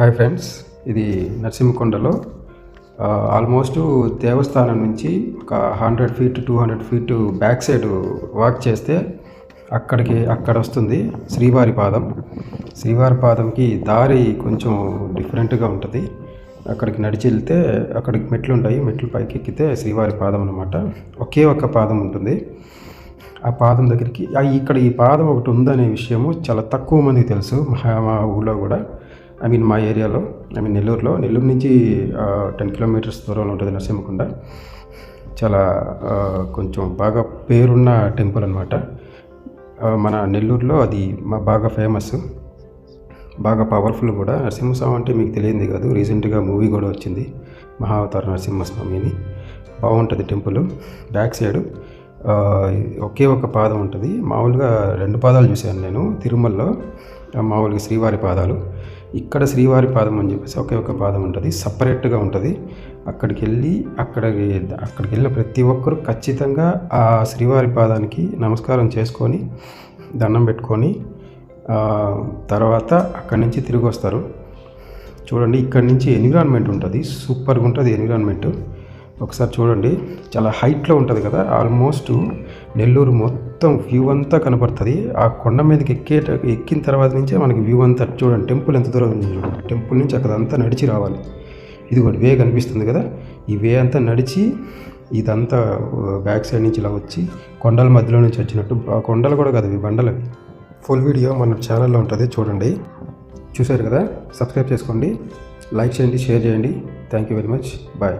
Hi friends ఇది నరసింహకొండలో almost దేవస్థానం నుంచి ఒక hundred feet two hundred feet back side walk చేస్తే అక్కడికి అక్కడ వస్తుంది శ్రీవారి పాదం. శ్రీవారి పాదంకి దారి కొంచెం డిఫరెంట్గా ఉంటుంది. అక్కడికి నడిచి వెళ్తే అక్కడికి మెట్లు ఉంటాయి. మెట్లు పైకి ఎక్కితే శ్రీవారి పాదం అనమాట ఒకే ఒక్క పాదం ఉంటుంది. ఆ పాదం దగ్గరికి ఇక్కడ ఈ పాదం ఒకటి ఉందనే విషయము చాలా తక్కువ మందికి తెలుసు. మా మా ఊళ్ళో కూడా. ఐ మీన్ మా ఏరియాలో ఐ మీన్ నెల్లూరులో. నెల్లూరు నుంచి టెన్ కిలోమీటర్స్ దూరంలో ఉంటుంది నరసింహకొండ చాలా కొంచెం బాగా పేరున్న టెంపుల్ అనమాట మన నెల్లూరులో అది మా బాగా ఫేమస్ బాగా పవర్ఫుల్ కూడా. నరసింహస్వామి అంటే మీకు తెలియంది కాదు. రీసెంట్గా మూవీ కూడా వచ్చింది. మహావతార నరసింహస్వామి అని బాగుంటుంది టెంపుల్. బ్యాక్ సైడ్ ఒకే ఒక పాదం ఉంటుంది. మామూలుగా రెండు పాదాలు చూశాను నేను. తిరుమలలో మామూలుగా శ్రీవారి పాదాలు. ఇక్కడ శ్రీవారి పాదం అని చెప్పేసి ఒకే ఒక పాదం ఉంటుంది. సపరేట్గా ఉంటుంది. అక్కడికి వెళ్ళి అక్కడికి అక్కడికి వెళ్ళిన ప్రతి ఒక్కరూ ఖచ్చితంగా ఆ శ్రీవారి పాదానికి నమస్కారం చేసుకొని దండం పెట్టుకొని తర్వాత అక్కడి నుంచి తిరిగి వస్తారు. చూడండి ఇక్కడ నుంచి ఎన్విరాన్మెంట్ ఉంటుంది. సూపర్గా ఉంటుంది ఎన్విరాన్మెంట్ ఒకసారి చూడండి. చాలా హైట్లో ఉంటుంది కదా. ఆల్మోస్ట్ నెల్లూరు మొత్తం వ్యూ అంతా కనపడుతుంది. ఆ కొండ మీదకి ఎక్కే ఎక్కిన తర్వాత నుంచే మనకి వ్యూ అంతా చూడండి. టెంపుల్ ఎంత దూరం ఉంది చూడండి టెంపుల్ నుంచి అక్కడ అంతా నడిచి రావాలి. ఇది వే కనిపిస్తుంది కదా. ఈ వే అంతా నడిచి ఇదంతా బ్యాక్ సైడ్ నుంచి ఇలా వచ్చి కొండల మధ్యలో నుంచి వచ్చినట్టు. ఆ కొండలు కూడా కాదు ఇవి బండలు ఫుల్ వీడియో మన ఛానల్లో ఉంటుంది చూడండి. చూశారు కదా? సబ్స్క్రైబ్ చేసుకోండి. లైక్ చేయండి షేర్ చేయండి. Thank you very much. Bye.